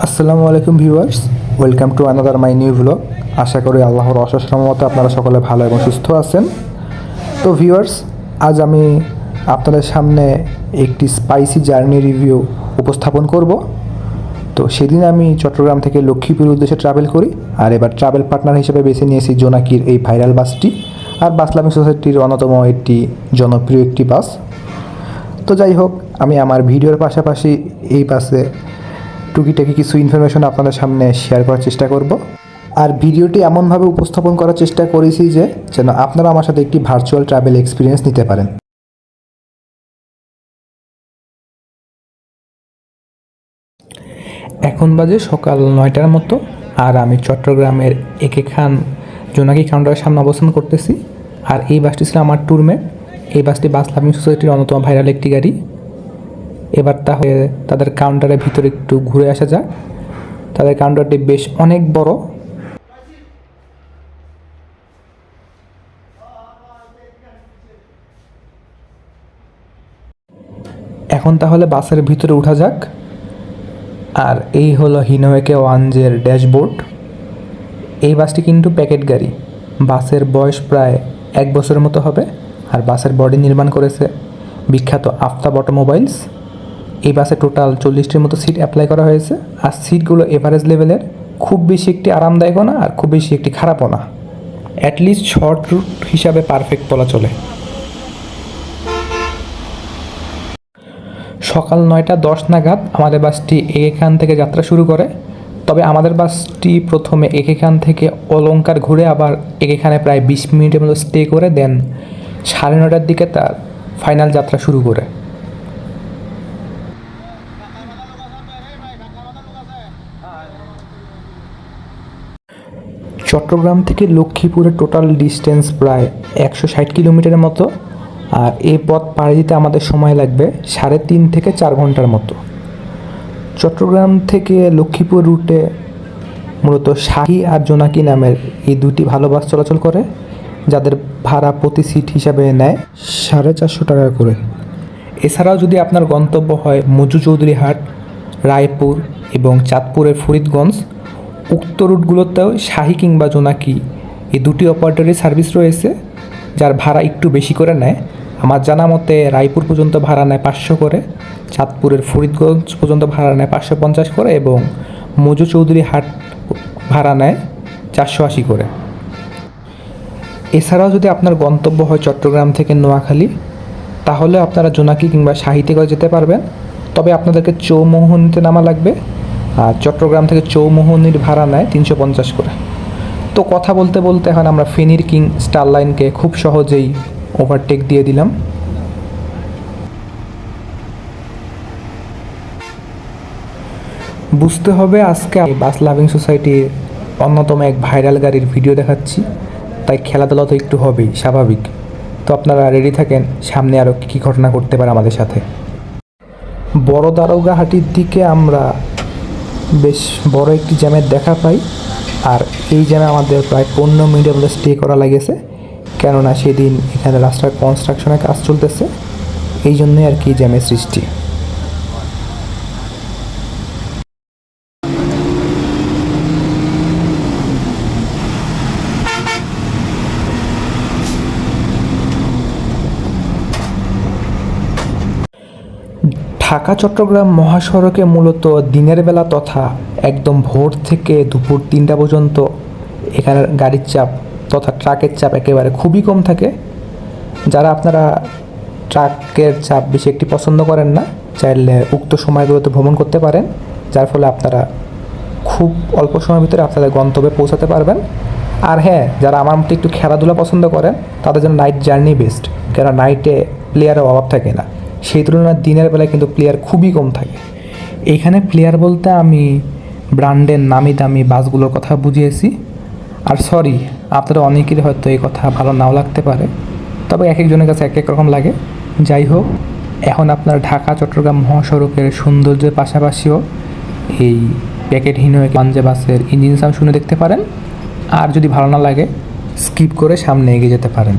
আসসালামু আলাইকুম viewers, welcome to another my new blog আশা করি আল্লাহর অশেষ রহমতে আপনারা সকলে ভালো এবং সুস্থ আছেন। তো ভিউয়ার্স, আজ আমি আপনাদের সামনে একটি স্পাইসি জার্নি রিভিউ উপস্থাপন করব। তো সেদিন আমি চট্টগ্রাম থেকে লক্ষ্মীপুর উদ্দেশ্যে ট্রাভেল করি, আর এবার ট্রাভেল পার্টনার হিসেবে বেছে নিয়েছি জোনাকির এই ভাইরাল বাসটি, আর বাসলামী সোসাইটির অন্যতম একটি জনপ্রিয় একটি বাস। তো যাই হোক, আমি আমার ভিডিওর পাশাপাশি এই বাসে টুকিটাকি কিছু ইনফরমেশন আপনাদের সামনে শেয়ার করার চেষ্টা করব। আর ভিডিওটি এমনভাবে উপস্থাপন করার চেষ্টা করেছি যে, যেন আপনারা আমার সাথে একটি ভার্চুয়াল ট্রাভেল এক্সপিরিয়েন্স নিতে পারেন। এখন বাজে সকাল নয়টার মতো, আর আমি চট্টগ্রামের একে খান, জোনাকি কাউন্টারের সামনে অবস্থান করতেছি। আর এই বাসটি ছিল আমার ট্যুরমেট এই বাসটি বাস লাভিং সোসাইটির অন্যতম ভাইরাল একটি গাড়ি। এবার তাহলে তাদের কাউন্টারের ভিতরে একটু ঘুরে আসা যাক। তাদের কাউন্টারটি বেশ অনেক বড়। এখন তাহলে বাসের ভিতরে উঠা যাক। আর এই হলো হিনোয়েকে ওয়ানজের ড্যাশবোর্ড। এই বাসটি কিন্তু প্যাকেট গাড়ি। বাসের বয়স প্রায় এক বছরের মতো হবে, আর বাসের বডি নির্মাণ করেছে বিখ্যাত আফতাব অটোমোবাইলস। এই বাসে টোটাল চল্লিশটির মতো সিট অ্যাপ্লাই করা হয়েছে। আর সিটগুলো এভারেজ লেভেলের খুব বেশি একটি আরামদায়কও না, আর খুব বেশি একটি খারাপও না। অ্যাটলিস্ট শর্ট রুট হিসাবে পারফেক্ট বলা চলে। সকাল নয়টা দশ নাগাদ আমাদের বাসটি এখান থেকে যাত্রা শুরু করে। তবে আমাদের বাসটি প্রথমে এখান থেকে অলঙ্কার ঘুরে আবার এখানে প্রায় বিশ মিনিটের মতো স্টে করে দেন সাড়ে নটার দিকে তার ফাইনাল যাত্রা শুরু করে। চট্টগ্রাম থেকে লক্ষ্মীপুরের টোটাল ডিস্টেন্স প্রায় একশো ষাট কিলোমিটারের মতো। আর এই পথ পাড়ি দিতে আমাদের সময় লাগবে সাড়ে তিন থেকে চার ঘণ্টার মতো। চট্টগ্রাম থেকে লক্ষ্মীপুর রুটে মূলত শাহী আর জোনাকি নামের এই দুটি ভালো বাস চলাচল করে, যাদের ভাড়া প্রতি সিট হিসাবে নেয় সাড়ে চারশো টাকা করে। এছাড়াও যদি আপনার গন্তব্য হয় মজু চৌধুরী হাট, রায়পুর এবং চাঁদপুরের ফরিদগঞ্জ উক্ত রুটগুলোতেও শাহী কিংবা জোনাকি, এই দুটি অপারেটরের সার্ভিস রয়েছে, যার ভাড়া একটু বেশি করে নেয়। আমার জানা মতে রায়পুর পর্যন্ত ভাড়া নেয় পাঁচশো করে, চাঁদপুরের ফরিদগঞ্জ পর্যন্ত ভাড়া নেয় পাঁচশো পঞ্চাশ করে এবং মজু চৌধুরী হাট ভাড়া নেয় চারশো আশি করে। এছাড়াও যদি আপনার গন্তব্য হয় চট্টগ্রাম থেকে নোয়াখালী, তাহলে আপনারা জোনাকি কিংবা সাহিত্যে করে যেতে পারবেন। তবে আপনাদেরকে চৌমোহনীতে নামা লাগবে। আর চট্টগ্রাম থেকে চৌমোহনীর ভাড়া নেয় তিনশো পঞ্চাশ করে। তো কথা বলতে বলতে এখন আমরা ফেনীর কিং স্টার লাইনকে খুব সহজেই ওভারটেক দিয়ে দিলাম। বুঝতে হবে আজকে বাস লাভিং সোসাইটির অন্যতম এক ভাইরাল গাড়ির ভিডিও দেখাচ্ছি, তাই খেলাধুলা তো একটু হবেই, স্বাভাবিক। তো আপনারা রেডি থাকেন, সামনে আরও কী ঘটনা করতে পারে আমাদের সাথে। বড় দারোগাহাটির দিকে আমরা বেশ বড় একটি জ্যামের দেখা পাই। আর এই জ্যামে আমাদের প্রায় পনেরো মিনিটের মধ্যে স্টে করা লাগেছে। কেননা সেদিন এখানে রাস্তার কনস্ট্রাকশনের কাজ চলতেছে। এই জন্যই আর কি জ্যামের সৃষ্টি। ঢাকা, চট্টগ্রাম মহাসড়কে মূলত দিনের বেলা তথা একদম ভোর থেকে দুপুর তিনটা পর্যন্ত এখানের গাড়ির চাপ তথা ট্রাকের চাপ একেবারে খুবই কম থাকে। যারা আপনারা ট্রাকের চাপ বেশি একটি পছন্দ করেন না, চাইলে উক্ত সময়গুলোতে ভ্রমণ করতে পারেন, যার ফলে আপনারা খুব অল্প সময়ের ভিতরে আপনাদের গন্তব্যে পৌঁছাতে পারবেন। আর হ্যাঁ যারা আমার মতো একটু খেলাধুলা পছন্দ করেন, তাদের জন্য নাইট জার্নি বেস্ট কেন নাইটে প্লেয়ারের অভাব থাকে না। সেই তুলনায় দিনের বেলায় কিন্তু প্লেয়ার খুবই কম থাকে। এইখানে প্লেয়ার বলতে আমি ব্র্যান্ডের নামি দামি বাসগুলোর কথা বুঝিয়েছি। আর সরি আপনারা অনেকেরই হয়তো এই কথা ভালো নাও লাগতে পারে। তবে এক একজনের কাছে এক এক রকম লাগে। যাই হোক, এখন আপনার ঢাকা, চট্টগ্রাম মহাসড়কের সৌন্দর্যের পাশাপাশিও এই প্যাকেটহীন পাঞ্জে বাসের ইঞ্জিন সাউন্ড শুনে দেখতে পারেন। আর যদি ভালো না লাগে স্কিপ করে সামনে এগিয়ে যেতে পারেন।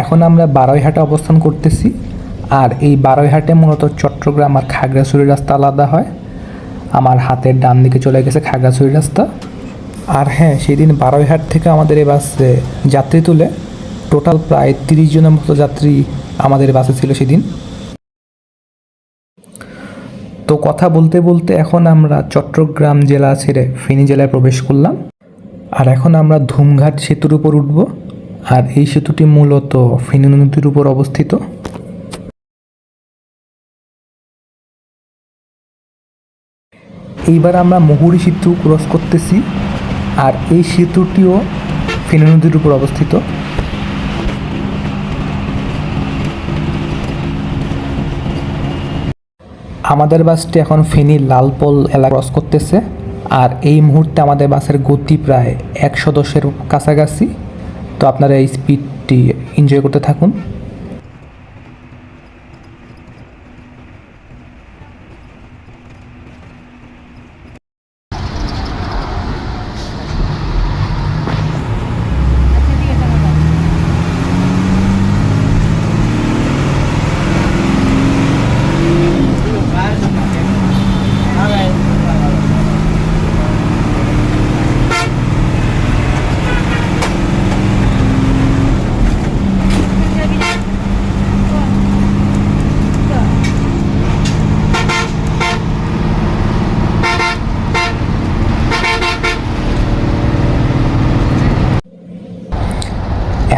এখন আমরা বারোইহাটে অবস্থান করতেছি। আর এই বারোইহাটে মূলত চট্টগ্রাম আর খাগড়াছড়ি রাস্তা আলাদা হয়। আমার হাতের ডান দিকে চলে গেছে খাগড়াছড়ি রাস্তা। আর হ্যাঁ সেদিন বারোইহাট থেকে আমাদের এই বাসে যাত্রী তুলে টোটাল প্রায় তিরিশ জনের মতো যাত্রী আমাদের বাসে ছিল সেদিন। তো কথা বলতে বলতে এখন আমরা চট্টগ্রাম জেলা ছেড়ে ফেনী জেলায় প্রবেশ করলাম। আর এখন আমরা ধুমঘাট সেতুর উপর উঠব। আর এই সেতুটি মূলত ফেনী নদীর উপর অবস্থিত। এইবার আমরা মহুরী সেতু ক্রস করতেছি আর এই সেতুটিও ফেনী নদীর উপর অবস্থিত। আমাদের বাসটি এখন ফেনী লালপল এলাকা ক্রস করতেছে আর এই মুহূর্তে আমাদের বাসের গতি প্রায় একশো দশের কাছাকাছি। তো আপনারা এই স্পিডটি এনজয় করতে থাকুন।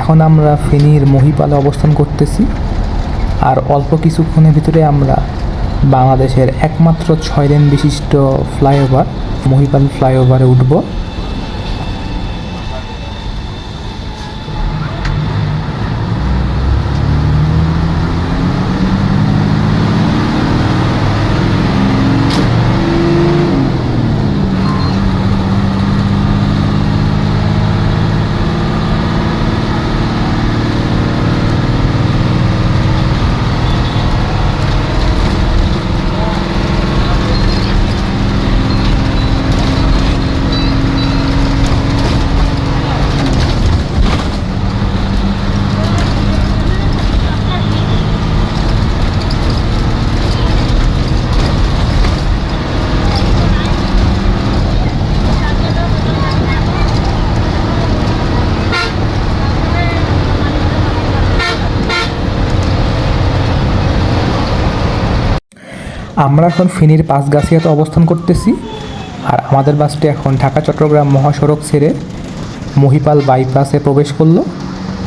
এখন আমরা ফেনীর মহিপালে অবস্থান করতেছি। আর অল্প কিছুক্ষণের ভিতরে আমরা বাংলাদেশের একমাত্র ছয় লেন বিশিষ্ট ফ্লাইওভার, মহিপাল ফ্লাইওভারে উঠব। আমরা এখন ফেনীর পাঁচগাছিয়াতে অবস্থান করতেছি। আর আমাদের বাসটি এখন ঢাকা, চট্টগ্রাম মহাসড়ক ছেড়ে মহিপাল বাইপাসে প্রবেশ করল।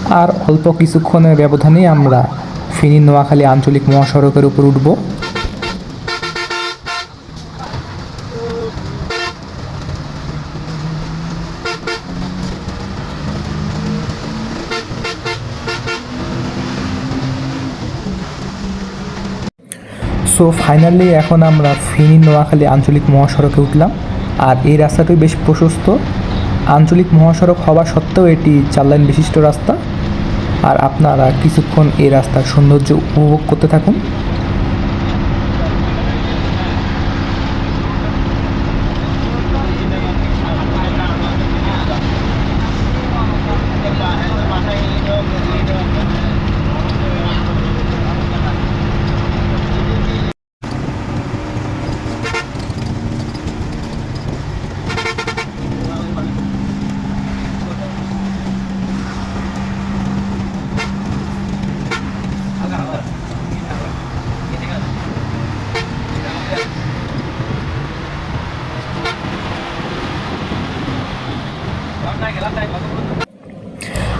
আর অল্প কিছুক্ষণের ব্যবধানেই আমরা ফেনী নোয়াখালী আঞ্চলিক মহাসড়কের উপর উঠব। সো ফাইনালি এখন আমরা ফেনী, নোয়াখালী আঞ্চলিক মহাসড়কে উঠলাম। আর এই রাস্তাটি বেশ প্রশস্ত। আঞ্চলিক মহাসড়ক হওয়া সত্ত্বেও এটি চার লাইন বিশিষ্ট রাস্তা। আর আপনারা কিছুক্ষণ এই রাস্তার সৌন্দর্য উপভোগ করতে থাকুন।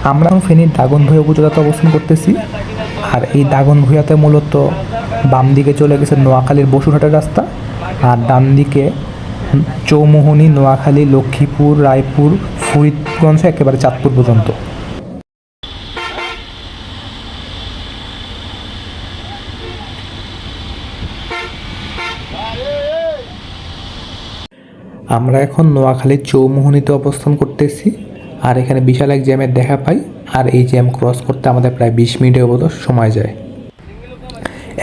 আমরা এখন ফেনীর দাগনভূঞা উপজেলাতে অবস্থান করতেছি। আর এই দাগনভূঞাতে মূলত বাম দিকে চলে গেছে নোয়াখালীর বসুরহাটের রাস্তা আর ডান দিকে চৌমোহনী, নোয়াখালী, লক্ষ্মীপুর, রায়পুর, ফরিদগঞ্জ একেবারে চাঁদপুর পর্যন্ত। আমরা এখন নোয়াখালীর চৌমোহনীতে অবস্থান করতেছি। আর এখানে বিশাল এক জ্যামের দেখা পাই, আর এই জ্যাম ক্রস করতে আমাদের প্রায় বিশ মিনিটের মতো সময় যায়।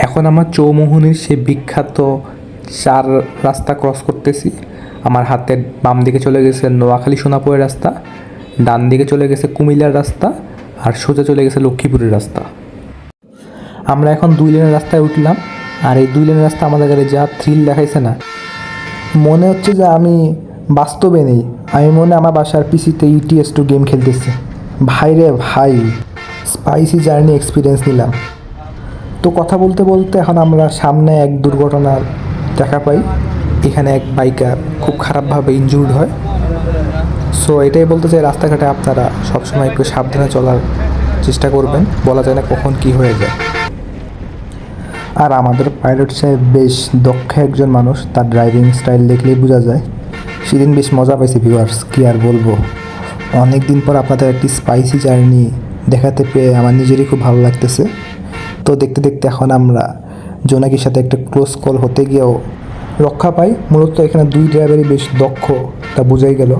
এখন আমার চৌমোহনীর সে বিখ্যাত চার রাস্তা ক্রস করতেছি। আমার হাতের বাম দিকে চলে গেছে নোয়াখালী সোনাপুরের রাস্তা, ডান দিকে চলে গেছে কুমিল্লার রাস্তা, আর সোজা চলে গেছে লক্ষ্মীপুরের রাস্তা। আমরা এখন দুই লেনের রাস্তায় উঠলাম, আর এই দুই লেনের রাস্তা আমাদের গাড়ি যা থ্রিল দেখাইছে না। মনে হচ্ছে যে আমি বাস্তবে নেই। আমি মনে আমার বাসার পিসিতে ইউটিএস টু গেম খেলতেছি। ভাই রে ভাই স্পাইসি জার্নি এক্সপিরিয়েন্স নিলাম। তো কথা বলতে বলতে এখন আমরা সামনে এক দুর্ঘটনার দেখা পাই। এখানে এক বাইকার খুব খারাপভাবে ইনজুর্ড হয়। সো এটাই বলতে চাই, রাস্তাঘাটে আপনারা সবসময় একটু সাবধানে চলার চেষ্টা করবেন। বলা যায় না কখন কি হয়ে যায়। আর আমাদের পাইলট সাহেব বেশ দক্ষ একজন মানুষ। তার ড্রাইভিং স্টাইল দেখলেই বোঝা যায়। সেদিন বেশ মজা পাইছি ভিউয়ার্স কি আর বলব। অনেক দিন পর আপনাদের একটি স্পাইসি জার্নি দেখাতে পেয়ে আমার নিজেরই খুব ভালো লাগতেছে। তো দেখতে দেখতে এখন আমরা জোনাকির সাথে একটা ক্লোজ কল হতে গিয়েও রক্ষা পাই। মূলত এখানে দুই ড্রাইভারই বেশ দক্ষ, তা বোঝাই গেল।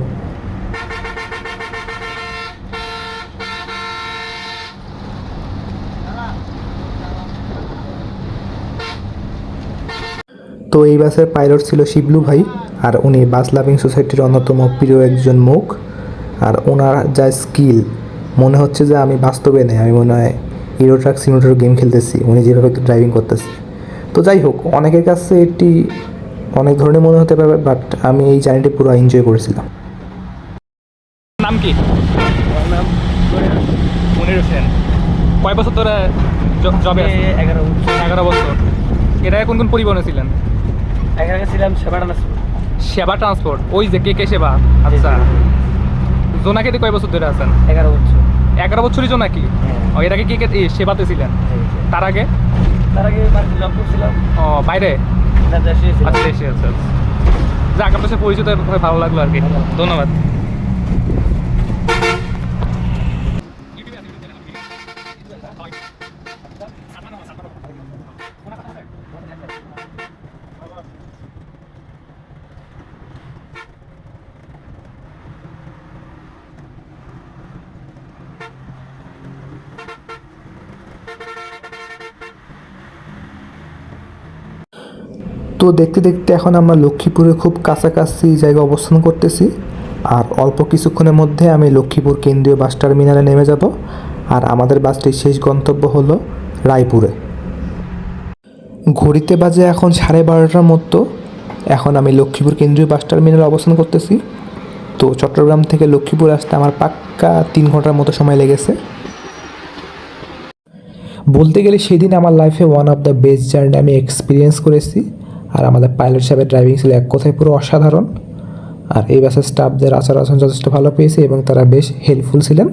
তো এই বাসের পাইলট ছিল শিবলু ভাই। আর উনি বাস লাভিং সোসাইটির অন্যতম প্রিয় একজন মুখ। আর ওনার যা স্কিল মনে হচ্ছে যে আমি বাস্তবে নেই আমি মনে হয় হিরো ট্রাক সিমিটার গেম খেলতেছি উনি যেভাবে ড্রাইভিং করতেছে। তো যাই হোক অনেকের কাছে এটি অনেক ধরনের মনে হতে পারে বাট আমি এই জার্নিটি পুরো এনজয় করেছিলাম। নাম কি? মনির। হোসেন কয় বছর ধরে জবে এগারো এগারো বছর। এটা কোন কোন পরিবহনে ছিলেন? এখানে ছিলাম সেবাটা সেবা ট্রান্সপোর্ট ওই যে কে কে সেবা? আচ্ছা। জোনাকিতে কয় বছর ধরে আছেন? এগারো বছর। এগারো বছরই জোনাকি হ্যাঁ। এর আগে কে কে সেবাতেছিলেন সেবাতে ছিলেন? তার আগে? তার আগে বাড়িতে জব করছিলাম। ও বাইরে? যা দেশে আচ্ছা। যাক আপনার সাথে পরিচিত ভালো লাগল আর কি। ধন্যবাদ। দেখতে দেখতে এখন আমরা লক্ষ্মীপুরের খুব কাছাকাছি জায়গায় অবস্থান করতেছি। আর অল্প কিছুক্ষণের মধ্যে আমি লক্ষ্মীপুর কেন্দ্রীয় বাস টার্মিনালে নেমে যাব। আর আমাদের বাসটির শেষ গন্তব্য হলো রায়পুরে। ঘড়িতে বাজে এখন সাড়ে বারোটার মতো। এখন আমি লক্ষ্মীপুর কেন্দ্রীয় বাস টার্মিনালে অবস্থান করতেছি। তো চট্টগ্রাম থেকে লক্ষ্মীপুর আসতে আমার পাক্কা তিন ঘণ্টার মতো সময় লেগেছে। বলতে গেলে সেদিন আমার লাইফে one of the best journey আমি এক্সপিরিয়েন্স করেছি। আর আমাদের পাইলট সাহেবের ড্রাইভিং ছিল এক কথায় পুরো অসাধারণ। আর এই বাসের স্টাফদের আচার আচরণ যথেষ্ট ভালো পেয়েছি এবং তারা বেশ হেল্পফুল ছিলেন।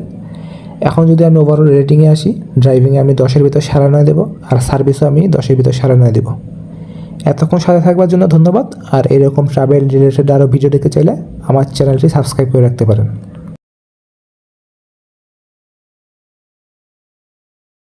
এখন যদি আমি ওভারঅল রেটিংয়ে আসি ড্রাইভিংয়ে আমি দশের ভিতর সাড়ে নয় দেবো আর সার্ভিসও আমি দশের ভিতর সাড়ে নয় দেবো। এতক্ষণ সাথে থাকবার জন্য ধন্যবাদ। আর এরকম ট্রাভেল রিলেটেড আরও ভিডিও দেখতে চাইলে আমার চ্যানেলটি সাবস্ক্রাইব করে রাখতে পারেন।